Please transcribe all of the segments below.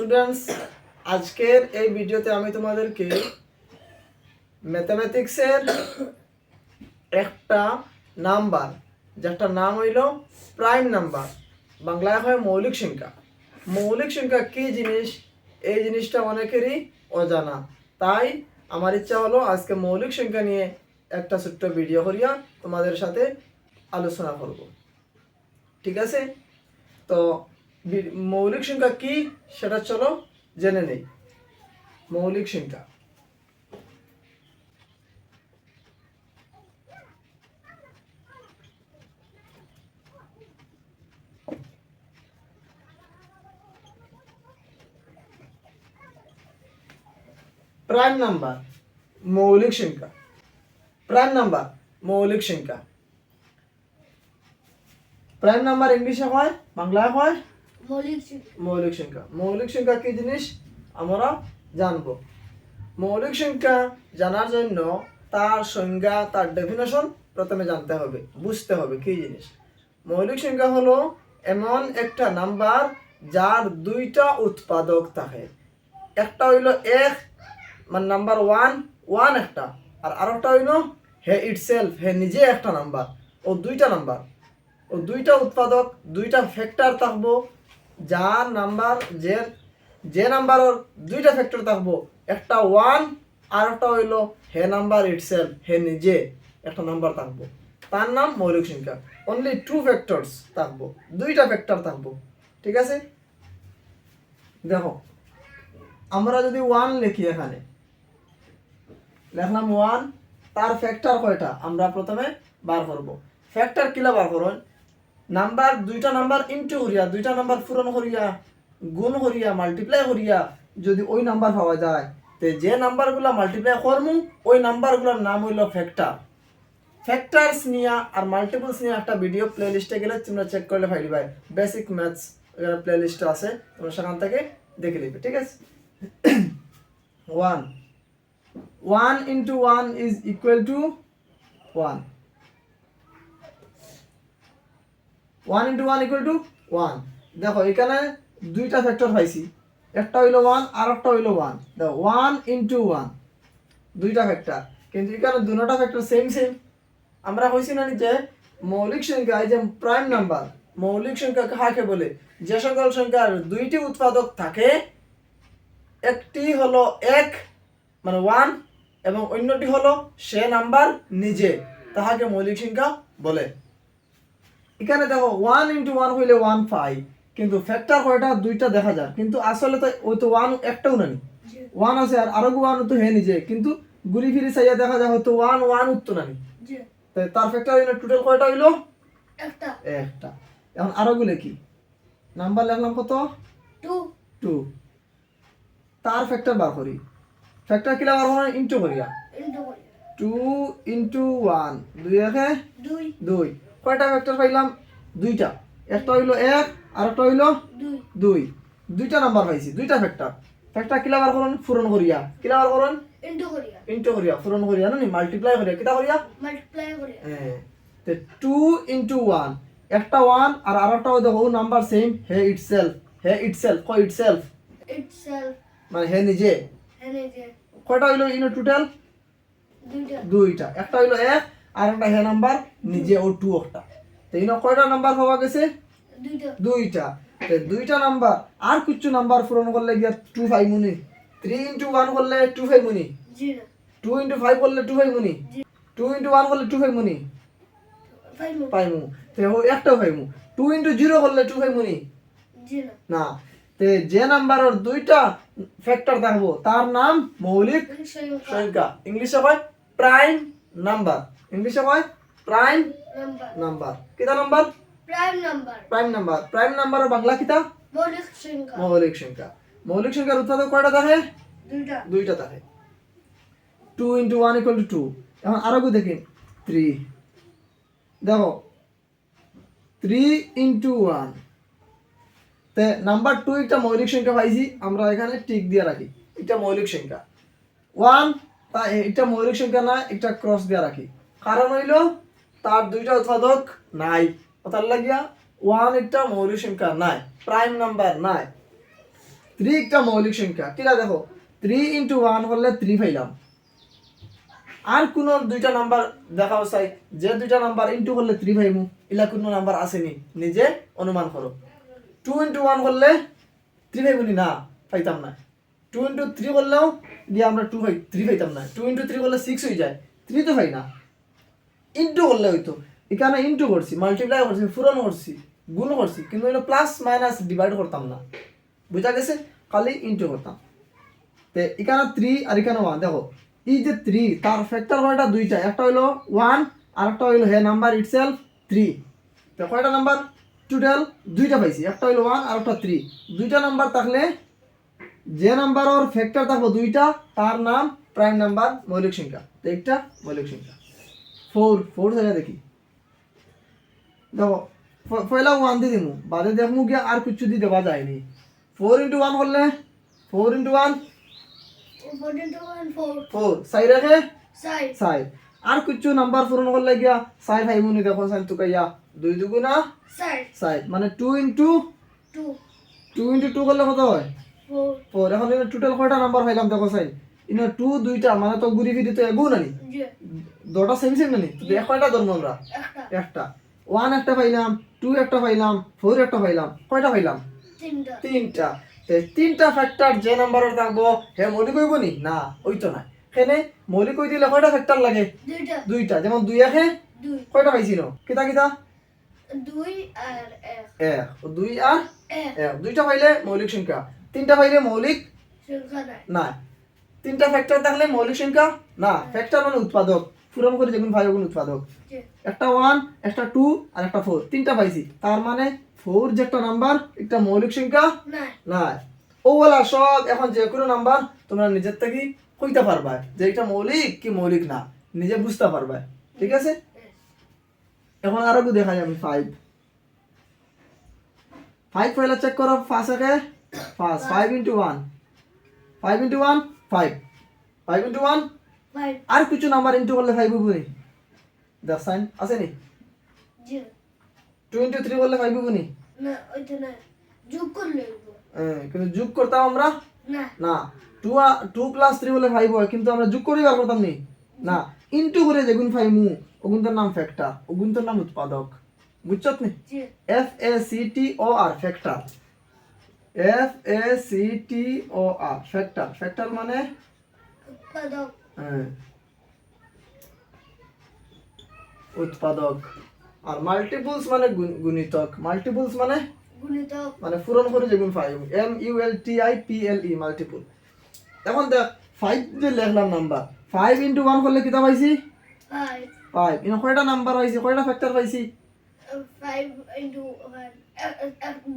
Students আজকের এই ভিডিওতে আমি তোমাদেরকে ম্যাথামেটিক্সের একটা নাম্বার যেটা নাম হইল প্রাইম নাম্বার বাংলায় হয় মৌলিক সংখ্যা। মৌলিক সংখ্যা কি জিনিস? এই জিনিসটা অনেকেরই অজানা। তাই আমার ইচ্ছা হলো আজকে মৌলিক সংখ্যা নিয়ে একটা ছোট্ট ভিডিও করিয়া তোমাদের সাথে আলোচনা করব। ঠিক আছে? তো মৌলিক সংখ্যা কি সেটা চলো জেনে নেই মৌলিক সংখ্যা প্রাইম নাম্বার মৌলিক সংখ্যা প্রাইম নাম্বার মৌলিক সংখ্যা প্রাইম নাম্বার ইংলিশে হয় বাংলায় হয় মৌলিক সংখ্যা। মৌলিক সংখ্যা কি জিনিস? আমরা জানব। মৌলিক সংখ্যা জানার জন্য তার সংজ্ঞা, তার ডেফিনেশন প্রথমে জানতে হবে, বুঝতে হবে কি জিনিস। মৌলিক সংখ্যা হলো এমন একটা নাম্বার যার দুইটা উৎপাদক থাকে। একটা হইল এক মানে নাম্বার ওয়ান ওয়ান একটা। আর আরেকটা হইল হে ইটসেলফ, হে নিজে একটা নাম্বার, ও দুইটা নাম্বার। ও দুইটা উৎপাদক, দুইটা ফ্যাক্টর থাকব যার নাম্বার, যে যে নাম্বারের দুইটা ফ্যাক্টর থাকব, একটা ওয়ান আর একটা হইল হে নাম্বার ইটসেলফ হে নিজে একটা নাম্বার থাকব। তার নাম মৌলিক সংখ্যা। অনলি টু ফ্যাক্টরস থাকব, দুইটা ফ্যাক্টর থাকব। ঠিক আছে? দেখো, আমরা যদি ওয়ান লিখি এখানে, লেখলাম ওয়ান তার ফ্যাক্টর কয়টা? আমরা প্রথমে বার করব। ফ্যাক্টর কিলা বার করুন নাম্বার, দুইটা নাম্বার ইনটু করিয়া দুইটা নাম্বার পূরণ করিয়া, গুণ করিয়া মাল্টিপ্লাই করিয়া যদি ওই নাম্বার পাওয়া যায়, তে যে নাম্বারগুলা মাল্টিপ্লাই করমু, ওই নাম্বারগুলোর নাম হইল ফ্যাক্টর ফ্যাক্টরস নিয়া আর মাল্টিপলস নিয়ে একটা ভিডিও প্লে লিস্টে গেলে তোমরা চেক করলে পাইলি ভাই। বেসিক ম্যাথস প্লে লিস্ট আছে, তোমরা সেখান থেকে দেখে নিবে, ঠিক আছে? One one into one is equal to one one into one equal to one. দেখো, এখানে দুইটা ফ্যাক্টর পাইছি। একটা হইল ওয়ান আর একটা হইল ওয়ান। দেখো, ওয়ান ইন্টু ওয়ান, দুইটা ফ্যাক্টর কিন্তু এখানে দুটা ফ্যাক্টর সেম সেম আমরা কইছি না যে মৌলিক সংখ্যা, এই যে প্রাইম নাম্বার মৌলিক সংখ্যা কাকে বলে? যে সকল সংখ্যার দুইটি উৎপাদক থাকে, একটি হলো এক মানে ওয়ান এবং অন্যটি হলো সে নাম্বার নিজে। তাহাকে মৌলিক সংখ্যা বলে। এখানে দেখো ওয়ান ইন্টু ওয়ান হইলে ওয়ান ফাইভ কিন্তু ফ্যাক্টর কয়টা? দুইটা দেখা যায় কিন্তু আসলে তো ওই তো ওয়ান একটাও নাই। ওয়ান আছে আর আরও ওয়ান তো হে নিজে কিন্তু ঘুরি ফিরি চাইয়া দেখা যায় হয়তো ওয়ান ওয়ান উত্তর তাই তার ফ্যাক্টর হইল টোটাল কয়টা হইল? একটা। একটা। এখন আরও গুলো কি? নাম্বার লিখলাম কত? টু টু তার ফ্যাক্টর বার করি। ফ্যাক্টর কিলা বার করি ইন্টু করিয়া। করি। টু ইন্টু ওয়ান দুই একে? দুই। দুই। কয়টা ফ্যাক্টর পাইলাম? দুইটা। একটা হইল এক আর একটা হইল দুই। দুই। দুইটা নাম্বার পাইছি দুইটা ফ্যাক্টর ফ্যাক্টর কিলা বার করুন? পূরণ করিয়া। কিলা বার করুন? ইন্টু করিয়া। ইন্টু করিয়া। পূরণ করিয়া না মাল্টিপ্লাই করিয়া। কিতা করিয়া? মাল্টিপ্লাই করিয়া। হ্যাঁ তে টু ইন্টু ওয়ান একটা ওয়ান আর আরেকটা দেখো নাম্বার সেম হে ইটসেলফ হে ইটসেলফ কয় ইটসেলফ ইটসেলফ মানে হে নিজে। এনে যে কয়টা হইল? ইনো টোটাল দুইটা। দুইটা। একটা হইল এক আর একটা হে নাম্বার নিজে ও টু একটা তো ইনো কয়টা নাম্বার পাওয়া গেছে? দুইটা। দুইটা। তো দুইটা নাম্বার আর কিছু নাম্বার পূরণ করলে গিয়া টু ফাইভ মুনি। থ্রি ইন্টু ওয়ান করলে টু ফাইভ মুনি। না টু ইন্টু ফাইভ করলে টু ফাইভ মুনি। টু ইন্টু ওয়ান করলে টু ফাইভ মুনি। পাইমু তো ও একটাও পাইমু টু ইন্টু জিরো করলে টু ফাইভ মুনি। না। তে যে নাম্বারের দুইটা ফ্যাক্টর থাকব তার নাম মৌলিক সংখ্যা। ইংলিশে কয় প্রাইম নাম্বার ইংলিশে কয় প্রাইম নাম্বার নাম্বার কিতা number prime number prime number prime নাম্বারের বাংলা কিতা? মৌলিক সংখ্যা। মৌলিক সংখ্যা। মৌলিক সংখ্যার উৎপাদক কয়টা থাকে দুইটা। দুইটা থাকে two into one equal to two এখন আরও দেখি থ্রি দেখো। থ্রি ইন্টু ওয়ান তে নাম্বার টু একটা মৌলিক সংখ্যা পাইছি আমরা এখানে টিক দিয়ে রাখি। এটা মৌলিক সংখ্যা। ওয়ান তা এটা মৌলিক সংখ্যা না একটা ক্রস দিয়ে রাখি। কারণ হইল, তার দুইটা উৎপাদক নাই। তার লাগিয়া ওয়ান একটা মৌলিক সংখ্যা নাই প্রাইম নাম্বার নাই। থ্রি একটা মৌলিক সংখ্যা। কিলা দেখো থ্রি ইন্টু ওয়ান করলে থ্রি পাইলাম। আর কোন দুইটা নাম্বার দেখাও চাই, যে দুইটা নাম্বার ইন্টু করলে থ্রি পাইমু, ইলা কোনো নাম্বার আসেনি, নিজে অনুমান করো। টু ইন্টু ওয়ান করলে থ্রি পাইবনি না, পাইতাম না। টু ইন্টু থ্রি করলেও দিয়ে আমরা টু থ্রি পাইতাম না। টু ইন্টু থ্রি করলে সিক্স হয়ে যায় থ্রি তো পাই না। ইন্টু করলে হইতো। এখানে ইন্টু করছি মাল্টিপ্লাই করছি, পূরণ করছি, গুণ করছি, কিন্তু এটা প্লাস মাইনাস ডিভাইড করতাম না। বুঝা গেছে? খালি ইন্টু করতাম। তে এখানে থ্রি আর এখানে ওয়ান দেখো, এই যে থ্রি তার ফ্যাক্টর কয়টা? দুইটা। একটা হইল ওয়ান আর একটা হইল হে নাম্বার ইটসেলফ থ্রি তো কয়টা নাম্বার টোটাল দুইটা পাইছি। একটা হইল ওয়ান আর একটা থ্রি দুইটা নাম্বার থাকলে যে নাম্বার ওর ফ্যাক্টর থাকব দুইটা, তার নাম প্রাইম নাম্বার মৌলিক সংখ্যা। তো একটা মৌলিক সংখ্যা। ফোর ফোর জায়গা দেখি। দেখো পয়লা ওয়ান দিয়ে দিমু। বাদে দেখমু গিয়ে আর কিছু দিয়ে দেওয়া যায়নি। ফোর ইন্টু ওয়ান করলে? Four into one. ফোর সাই রেখে. সাই আর কিছু নাম্বার পূরণ করলে গিয়া সাই ফাইমুনি দেখো সাই তো কাইয়া দুই দুগুণা. সাই মানে two into. Two into two করলে কত হয়. ফোর এখন টোটাল কয়টা নাম্বার পাইলাম দেখো সাই ইনো টু দুইটা মানে তো ঘুরি ফিরি তো এগু নানি দুটা সেম সেম নানি কয়টা ধরবো আমরা। একটা। ওয়ান একটা পাইলাম টু একটা পাইলাম ফোর একটা পাইলাম কয়টা পাইলাম? তিনটা। তিনটা। ফ্যাক্টর যে নাম্বারের থাকব হে মৌলিক হইব নি? না ওই তো না এখানে মৌলিক হই দিলে কয়টা ফ্যাক্টর লাগে? দুইটা। যেমন দুই একে কয়টা পাইছিল? কিতা কিতা দুই আর এক। দুই আর এক। দুইটা পাইলে মৌলিক সংখ্যা। তিনটা পাইলে মৌলিক সংখ্যা নাই। না তিনটা ফ্যাক্টর থাকলে মৌলিক সংখ্যা? না ফ্যাক্টর মানে উৎপাদক। পূরণ করে যেগুন ভাই ওগুন উৎপাদক। একটা ওয়ান একটা টু আর একটা ফোর তিনটা পাইছি। তার মানে ফোর যে একটা নাম্বার একটা মৌলিক সংখ্যা না ও বলা সব এখন যে কোনো নাম্বার তোমরা নিজের থেকে কইতে পারবা যে এটা মৌলিক কি মৌলিক না। নিজে বুঝতে পারবা। ঠিক আছে? এখন আরও দেখা যাবে ফাইভ ফাইভ পয়লা চেক করো পাঁচ একে? পাঁচ five into one five into one five five into one আর কিছু নাম্বার ইন্টু করলে ফাইভ হব। নি দেখ সাইন আছে নি? টু ইন্টু থ্রি করলে ফাইভ হব নি? না ওইটা না। যোগ করলে হ্যাঁ, কিন্তু যোগ করতাম আমরা? না। না। টু টু প্লাস থ্রি হলে ফাইভ হয় কিন্তু আমরা যোগ করি বার করতাম নি? না। ইন্টু করে যেগুন ফাইমু ওগুনটার নাম ফ্যাক্টর ওগুনটার নাম উৎপাদক। বুঝছত নি? F A C T O R factor F A C T O R factor factor মানে? উৎপাদক। হ্যাঁ, উৎপাদক। আর মাল্টিপলস মানে গুণ- গুণিতক। মাল্টিপলস মানে? গুণিতক। মানে পূরণ করে যেগুন five M U L T I P L E multiple এখন দেখ ফাইভ যে লিখলাম নাম্বার ফাইভ ইন্টু ওয়ান করলে কিতা পাইছি? ফাইভ ইনো কয়টা নাম্বার পাইছি? কয়টা ফ্যাক্টর পাইছি? ফাইভ ইন্টু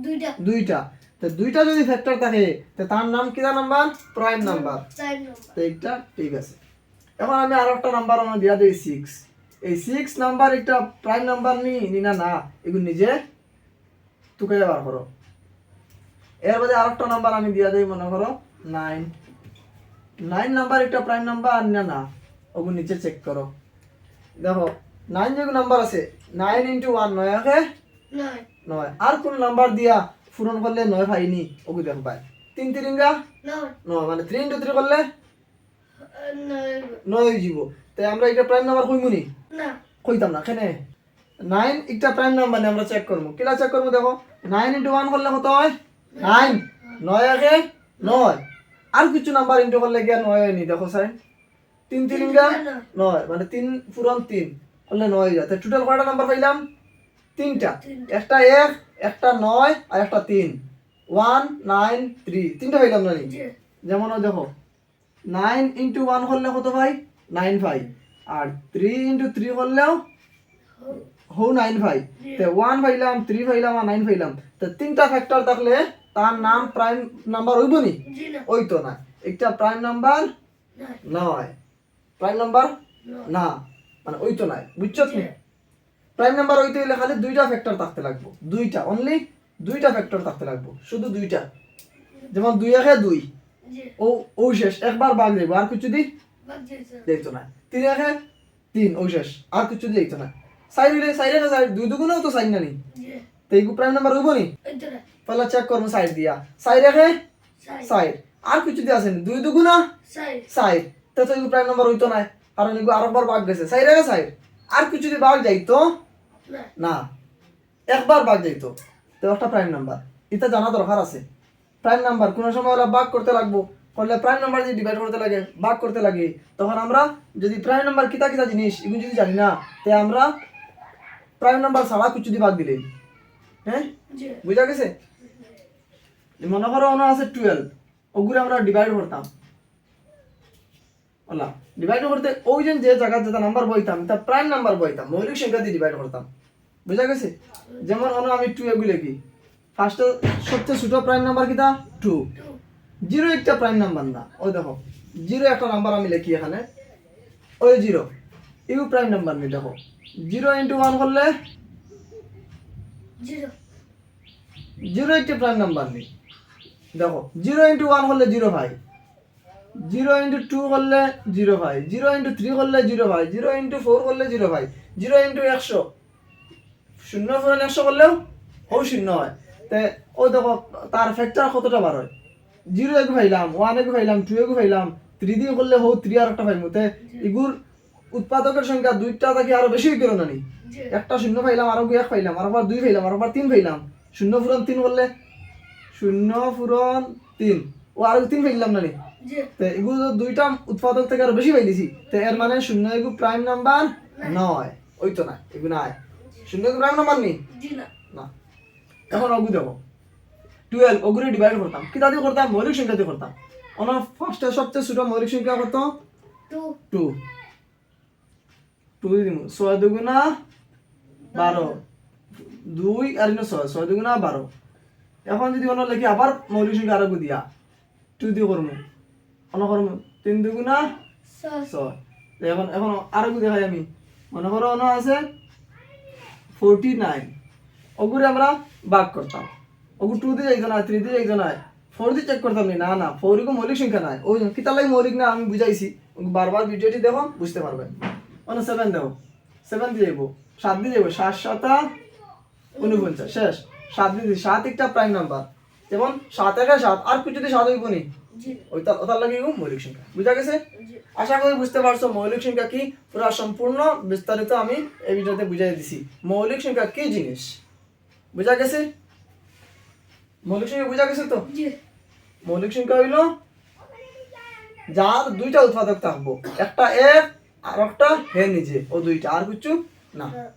দুইটা। দুইটা। তো দুইটা যদি ফ্যাক্টর থাকে তো তার নাম কিতা নাম্বার প্রাইম নাম্বার তো এইটা ঠিক আছে। এখন আমি আর একটা নাম্বার আমার দিয়া দিই সিক্স এই সিক্স নাম্বার একটা প্রাইম নাম্বার নি নি না না? এগুলো নিজে তুকে বার করো। এর বাদে আর একটা নাম্বার আমি দিয়া দিই মনে করো নাইন নাইন নাম্বার একটা প্রাইম নাম্বার না না ওগুলো নিচে চেক করো। দেখো নাইন যেগুলো নাম্বার আছে নাইন ইন্টু ওয়ান নয় ওকে নয়। নয়। আর কোন নাম্বার দিয়া পূরণ করলে নয় পাইনি? ওগুলো দেখো পাই তিন তিরিঙ্গা? নয়। মানে থ্রি ইন্টু থ্রি করলে? নয়। যাব তাই আমরা এটা প্রাইম নাম্বার কইমুনি না? কইতাম না কেনে? নাইন একটা প্রাইম নাম্বার নিয়ে আমরা চেক করব কিলা চেক করব দেখো? নাইন ইন্টু ওয়ান করলে কত হয়? নাইন নয় একে নয়। আর কিছু নাম্বার ইন্টু করলে গিয়া নয় হয়নি দেখো স্যার তিন তিরিঙ্গা? নয়। মানে তিন পুরন তিন। করলে নয় যায়। তাই টোটাল কয়টা নাম্বার পাইলাম? তিনটা। একটা এক একটা নয় আর একটা তিন। ওয়ান নাইন থ্রি তিনটা পাইলাম না যেমন দেখো। নাইন ইন্টু ওয়ান করলে কত ভাই নাইন ফাইভ আর থ্রি ইন্টু থ্রি করলেও হো নাইন ফাইভ তো ওয়ান পাইলাম থ্রি পাইলাম আর নাইন পাইলাম। তো তিনটা ফ্যাক্টর থাকলে তার নাম প্রাইম নাম্বার হইব নি? ওই তো না। একটা প্রাইম নাম্বার নয়। নয়। প্রাইম নাম্বার না। মানে ওই তো নাই। বুঝছ তুমি? প্রাইম নাম্বার হইতে হইলে খালি দুইটা ফ্যাক্টর থাকতে লাগবো। দুইটা অনলি দুইটা ফ্যাক্টর থাকতে লাগবো শুধু দুইটা। যেমন দুই একে দুই। ও ও শেষ একবার বাঘ দেবো আর কিছু দি দেখতো না। তিন একে তিন ও শেষ আর কিছু দি দেখতো না। সাইড হইলে সাইড একে সাইড দুই দুগুণেও তো সাইড না নি। তো এই প্রাইম নাম্বার হইব নি? না। পহলা চেক করব সাইড দিয়া। সাইড একে সাইড আর কিছু দিয়ে আসেনি দুই দুগুণা সাইড তো তো এগুলো প্রাইম নাম্বার হইতো না। কারণ এগুলো আরেকবার ভাগ গেছে। সাইড আগে সাইড আর কিছু যদি ভাগ যাইতো না। একবার ভাগ যাইতো তো একটা প্রাইম নাম্বার এটা জানা দরকার আছে। প্রাইম নাম্বার কোনো সময় হলে ভাগ করতে লাগবো। করলে প্রাইম নাম্বার যদি ডিভাইড করতে লাগে ভাগ করতে লাগে। তখন আমরা যদি প্রাইম নাম্বার কিতা কিতা জিনিস এগুলো যদি জানি না তে আমরা প্রাইম নাম্বার ছাড়া কিছু যদি ভাগ দিলে। হ্যাঁ? বুঝা গেছে? মনে করো অন্য আছে টুয়েলভ ওগুলো আমরা ডিভাইড করতাম। ডিভাইড করতে ওই যে যে জায়গা যেটা নাম্বার বইতাম তা প্রাইম নাম্বার বইতাম মৌলিক সংখ্যা দিয়ে ডিভাইড করতাম বুঝা গেছে যেমন অন্য আমি টু এগুলো লিখি ফার্স্টে সবচেয়ে ছোট প্রাইম নাম্বার কিটা টু জিরো একটা প্রাইম নাম্বার না ওই দেখো জিরো একটা নাম্বার আমি লিখি এখানে ওই জিরো ইউ প্রাইম নাম্বার নি দেখো জিরো ইন্টু ওয়ান করলে জিরো একটি প্রাইম নাম্বার নেই দেখো জিরো ইন্টু ওয়ান করলে জিরো ভাই জিরো ইন্টু টু করলে জিরো ভাই জিরো ইন্টু থ্রি করলে জিরো ভাই জিরো ইন্টু ফোর করলে জিরো ভাই জিরো ইন্টু একশো। শূন্য পূরণ একশো করলেও ও শূন্য হয়। তে ও দেখো তার ফ্যাক্টর কতটা বার হয়? জিরো এগু ভাইলাম ওয়ান এগু ভাইলাম টু এগু ভাইলাম থ্রি দিয়ে করলে হো থ্রি আর একটা ভাইমু তে এগুর উৎপাদকের সংখ্যা দুইটা থাকি আরও বেশি গেল না নি? একটা শূন্য পাইলাম আরও এক পাইলাম আরোবার দুই পাইলাম আরোবার তিন পাইলাম। শূন্য পূরণ তিন করলে শূন্য পূরণ তিন। ও আরও তিন পাইলাম না নি? তো এগুলো তো দুইটা উৎপাদক থেকে আরও বেশি পাইলিছি তো এর মানে শূন্য এগু প্রাইম নাম্বার নয়। ওই তো না এগু নাই। শূন্য এগু প্রাইম নাম্বার নেই? না। এখন অগু দেবো। টুয়েলভ অগুরে ডিভাইড করতাম। কি তাদের করতাম? মৌলিক সংখ্যা দিয়ে করতাম। আমার ফার্স্টে সবচেয়ে ছোট মৌলিক সংখ্যা কত? টু। টু। দিব ছয় দুগুণা বারো। দুই আর ছয়। ছয় দুগুণা বারো। এখন যদি অন্য লেখি আবার মৌলিক সংখ্যা আরও দিয়া। টু দিয়ে করমু। অন্য করমু তিন দুগুণা ছয়। এখন এখন আরও দেখাই আমি। মনে করো অন্য আছে ফোরটি নাইন ওগুলো আমরা বাক করতাম। ওগু টু দিয়ে যাইতো না থ্রি দিয়ে যাইতো না ফোর দিয়ে চেক করতাম নি। না ফোর ইকো মৌলিক সংখ্যা নাই। ওই কিতা লাগে মৌলিক না আমি বুঝাইছি। বারবার ভিডিওটি দেখো বুঝতে পারবেন মানে সেভেন দেখো। সেভেন দিয়ে যাব সাত দিয়ে যাব সাত সাতা উনপঞ্চাশ। শেষ। সাত দিয়ে সাত একটা প্রাইম নাম্বার যেমন সাত একা সাত আর কিছু যদি সাত হইব নি ওইটা ওটার লাগে মৌলিক সংখ্যা। বুঝা গেছে? আশা করি বুঝতে পারছ মৌলিক সংখ্যা কি? পুরো সম্পূর্ণ বিস্তারিত আমি এই ভিডিওতে বুঝাই দিছি। মৌলিক সংখ্যা কি জিনিস? বুঝা গেছে? মৌলিক সংখ্যা বুঝা গেছে তো? মৌলিক সংখ্যা হইল যার দুইটা উৎপাদক থাকব। একটা এর আর একটা হে নিজে ও দুইটা। আর কিছু না। হ্যাঁ।